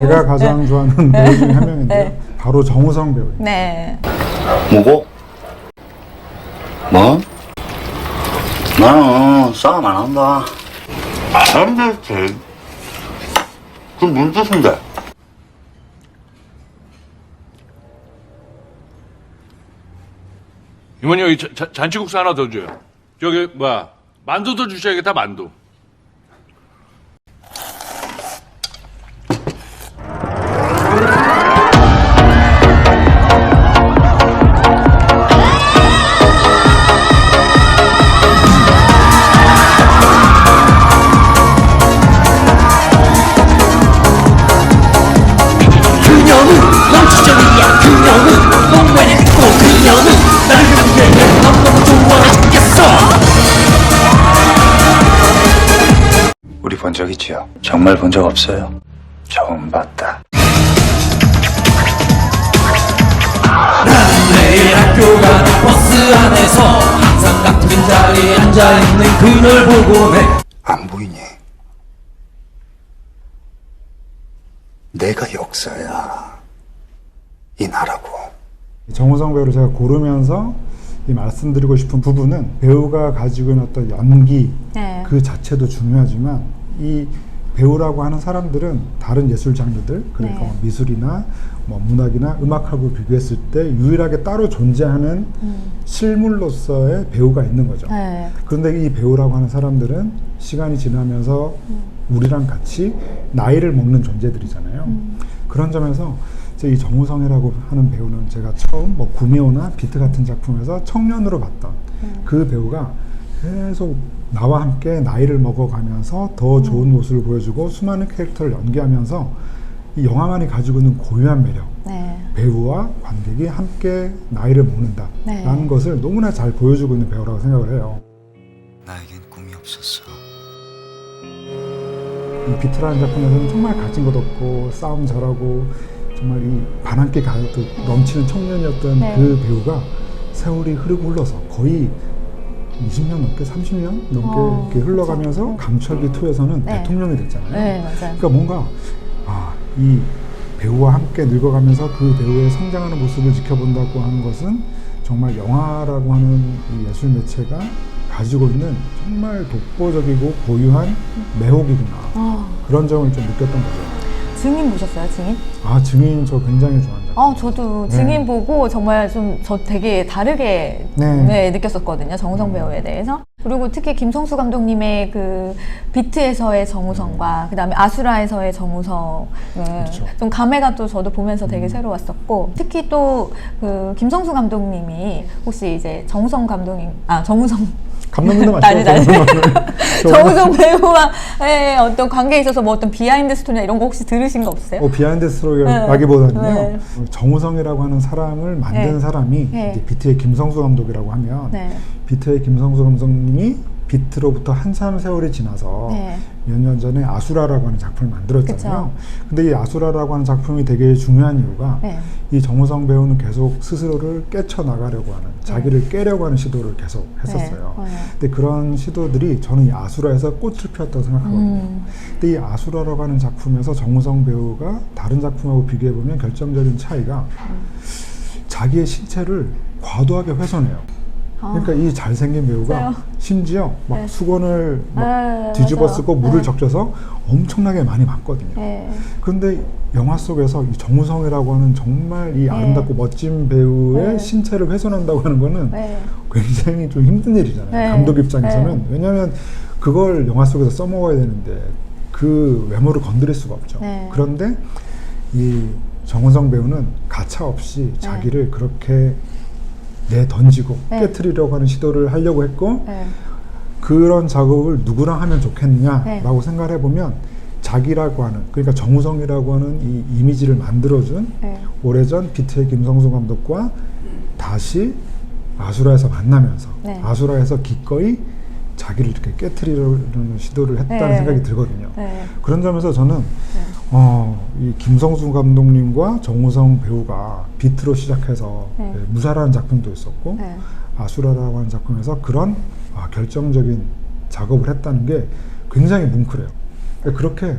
제가 가장 좋아하는 배우 중에 한 명인데요. 네. 바로 정우성 배우입니다. 네. 뭐고? 뭐? 나는 싸움 안 한다. 안 됐지. 그럼 무슨 뜻인데? 이모님 여기 자- 자- 잔치국수 하나 더 줘요. 저기 뭐야 만두도 주셔야겠다 만두. 본 적 있지요? 정말 본 적 없어요. 처음 봤다. 매일 학교 가는 버스 안에서 항상 같은 자리에 앉아있는 그녀를 보고 해안 보이니? 내가 역사야. 이 나라고. 정우성 배우를 제가 고르면서 이 말씀드리고 싶은 부분은 배우가 가지고 있는 어떤 연기 네. 그 자체도 중요하지만 이 배우라고 하는 사람들은 다른 예술 장르들 그러니까 네. 뭐 미술이나 뭐 문학이나 음악하고 비교했을 때 유일하게 따로 존재하는 실물로서의 배우가 있는 거죠. 음. 네. 그런데 이 배우라고 하는 사람들은 시간이 지나면서 우리랑 같이 나이를 먹는 존재들이잖아요. 그런 점에서 이 정우성이라고 하는 배우는 제가 처음 뭐 구미호나 비트 같은 작품에서 청년으로 봤던 그 배우가 계속 나와 함께 나이를 먹어가면서 더 좋은 모습을 보여주고 수많은 캐릭터를 연기하면서 이 영화만이 가지고 있는 고유한 매력 네. 배우와 관객이 함께 나이를 먹는다라는 네. 것을 너무나 잘 보여주고 있는 배우라고 생각을 해요. 나에겐 꿈이 없었어. 이 비트라는 작품에서는 정말 가진 것 없고 싸움 잘하고 정말 이 반항기 가득 넘치는 청년이었던 네. 그 배우가 세월이 흐르고 흘러서 거의 20년 넘게 30년 넘게 어, 이렇게 흘러가면서 그렇죠. 감철기 2에서는 네. 대통령이 됐잖아요. 네, 맞아요. 그러니까 뭔가 아, 이 배우와 함께 늙어가면서 그 배우의 성장하는 모습을 지켜본다고 하는 것은 정말 영화라고 하는 이 예술 매체가 가지고 있는 정말 독보적이고 고유한 매혹이구나 아, 그런 점을 좀 느꼈던 거죠. 증인 보셨어요, 증인? 아 증인 저 굉장히 좋아한다. 아, 저도 네. 증인 보고 정말 좀 저 되게 다르게 네. 네, 느꼈었거든요. 정우성 배우에 대해서. 그리고 특히 김성수 감독님의 그 비트에서의 정우성과 그다음에 아수라에서의 정우성은 그렇죠. 좀 감회가 또 저도 보면서 되게 새로웠었고 특히 또 그 김성수 감독님이 혹시 이제 정우성 감독님 아 정우성 감독님도? 아니. 정우성 배우와의 어떤 관계에 있어서 뭐 어떤 비하인드 스토리나 이런 거 혹시 들으신 거 없어요? 어, 비하인드 네. 스토리라기보다는요 네. 정우성이라고 하는 사람을 만든 네. 사람이 네. 이제 비트의 김성수 감독이라고 하면 네. 비트의 김성수 감독님이 비트로부터 한참 세월이 지나서 네. 몇년 전에 아수라라고 하는 작품을 만들었잖아요. 그쵸. 근데 이 아수라라고 하는 작품이 되게 중요한 이유가 네. 이 정우성 배우는 계속 스스로를 깨쳐 나가려고 하는 자기를 깨려고 하는 시도를 계속 했었어요. 네. 네. 근데 그런 시도들이 저는 이 아수라에서 꽃을 피웠다고 생각하거든요. 음. 근데 이 아수라라고 하는 작품에서 정우성 배우가 다른 작품하고 비교해 보면 결정적인 차이가 자기의 신체를 과도하게 훼손해요. 그러니까 이 잘생긴 배우가 맞아요. 심지어 막 네. 수건을 막 네, 뒤집어 맞아요. 쓰고 물을 네. 적셔서 엄청나게 많이 맞거든요. 네. 그런데 영화 속에서 이 정우성이라고 하는 정말 이 아름답고 멋진 배우의 네. 신체를 훼손한다고 하는 거는 네. 굉장히 좀 힘든 일이잖아요. 네. 감독 입장에서는 네. 왜냐하면 그걸 영화 속에서 써먹어야 되는데 그 외모를 건드릴 수가 없죠. 네. 그런데 이 정우성 배우는 가차 없이 자기를 그렇게 내 던지고 네. 깨트리려고 하는 시도를 하려고 했고 네. 그런 작업을 누구랑 하면 좋겠냐라고 네. 생각을 해보면 자기라고 하는 그러니까 정우성이라고 하는 이 이미지를 만들어준 네. 오래전 비트의 김성수 감독과 다시 아수라에서 만나면서 네. 아수라에서 기꺼이 자기를 이렇게 깨트리려는 시도를 했다는 네. 생각이 들거든요. 네. 그런 점에서 저는 어, 이 김성수 감독님과 정우성 배우가 비트로 시작해서 네. 예, 무사라는 작품도 있었고 네. 아수라라고 하는 작품에서 그런 아, 결정적인 작업을 했다는 게 굉장히 뭉클해요. 그러니까 그렇게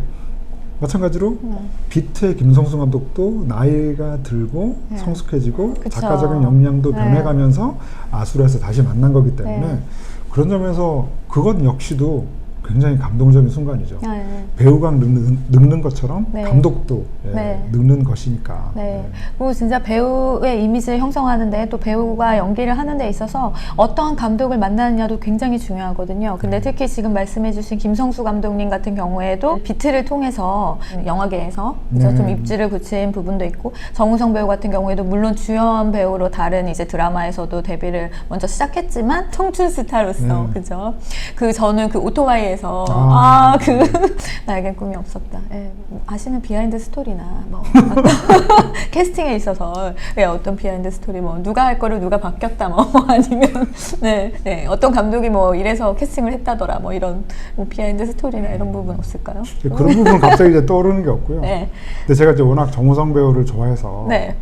마찬가지로 음. 비트의 김성수 감독도 나이가 들고 네. 성숙해지고 그쵸. 작가적인 역량도 네. 변해가면서 아수라에서 다시 만난 거기 때문에 네. 그런 점에서 그것 역시도 굉장히 감동적인 순간이죠. 네. 배우가 늙는, 늙는 것처럼 네. 감독도 예, 네. 늙는 것이니까. 네. 그리고 진짜 배우의 이미지를 형성하는데 또 배우가 연기를 하는 데 있어서 어떠한 감독을 만나느냐도 굉장히 중요하거든요. 근데 특히 지금 말씀해주신 김성수 감독님 같은 경우에도 비트를 통해서 영화계에서 네. 좀 입지를 붙인 부분도 있고 정우성 배우 같은 경우에도 물론 주연 배우로 다른 이제 드라마에서도 데뷔를 먼저 시작했지만 청춘 스타로서 네. 그죠. 그 저는 그 오토바이에서 아. 아그 나에겐 꿈이 없었다. 예, 아시는 비하인드 스토리나 뭐 캐스팅에 있어서 예, 어떤 비하인드 스토리 뭐 누가 할 거를 누가 바뀌었다 뭐 아니면 네, 네, 어떤 감독이 뭐 이래서 캐스팅을 했다더라 뭐 이런 뭐 비하인드 스토리나 이런 부분 없을까요? 이제 그런 부분은 갑자기 이제 떠오르는 게 없고요. 네. 근데 제가 이제 워낙 정우성 배우를 좋아해서 네.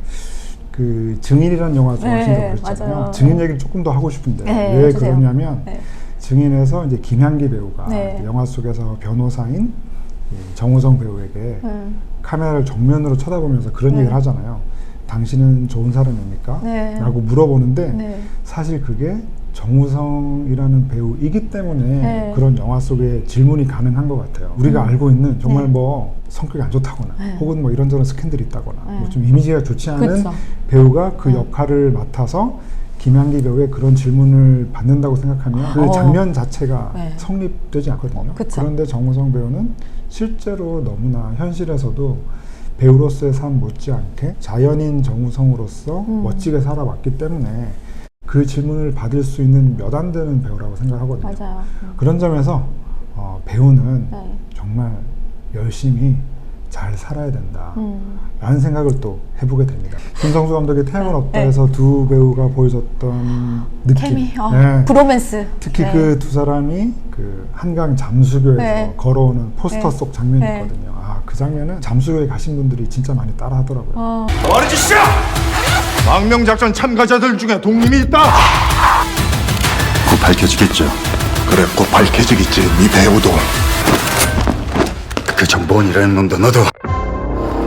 그 증인이라는 영화 좋아하신다고 네, 그랬잖아요. 맞아요. 증인 얘기를 조금 더 하고 싶은데 네, 왜. 그러냐면 네. 증인에서 이제 김향기 배우가 네. 영화 속에서 변호사인 이 정우성 배우에게 음. 카메라를 정면으로 쳐다보면서 그런 네. 얘기를 하잖아요. 당신은 좋은 사람입니까? 네. 라고 물어보는데 네. 사실 그게 정우성이라는 배우이기 때문에 네. 그런 영화 속에 질문이 가능한 것 같아요. 우리가 알고 있는 정말 네. 뭐 성격이 안 좋다거나 네. 혹은 뭐 이런저런 스캔들이 있다거나 네. 뭐좀 이미지가 좋지 않은 그쵸. 배우가 그 네. 역할을 맡아서 김향기 배우의 그런 질문을 받는다고 생각하면 그 어. 장면 자체가 네. 성립되지 않거든요. 그쵸. 그런데 정우성 배우는 실제로 너무나 현실에서도 배우로서의 삶 못지않게 자연인 정우성으로서 음. 멋지게 살아왔기 때문에 그 질문을 받을 수 있는 몇 안 되는 배우라고 생각하거든요. 맞아요. 음. 그런 점에서 어, 배우는 네. 정말 열심히 잘 살아야 된다. 음. 라는 생각을 또 해보게 됩니다. 김성수 감독의 태양은 네. 없다에서 두 배우가 보여줬던 느낌. 케미, 어, 네. 브로맨스. 특히 네. 그 두 사람이 그 한강 잠수교에서 네. 걸어오는 포스터 네. 속 장면이 네. 있거든요. 아, 그 장면은 잠수교에 가신 분들이 진짜 많이 따라 하더라고요. 어, 망명작전 참가자들 중에 독님이 있다. 곧 밝혀지겠죠. 그래, 곧 밝혀지겠지. 네 배우도. 그 정보원이라는 놈도 너도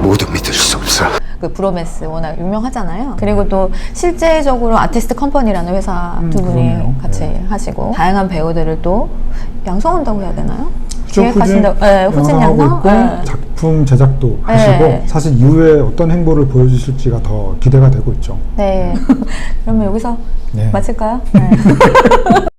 모두 믿을 수 없어. 그 브로맨스 워낙 유명하잖아요. 그리고 또 실제적으로 아티스트 컴퍼니라는 회사 음, 두 분이 그러네요. 같이 네. 하시고 다양한 배우들을 또 양성한다고 해야 되나요? 그쵸, 기획하신다고, 네, 후진 양성. 있고 네. 작품 제작도 네. 하시고 사실 이후에 어떤 행보를 보여주실지가 더 기대가 되고 있죠. 네. 그러면 여기서 네. 마칠까요? 네.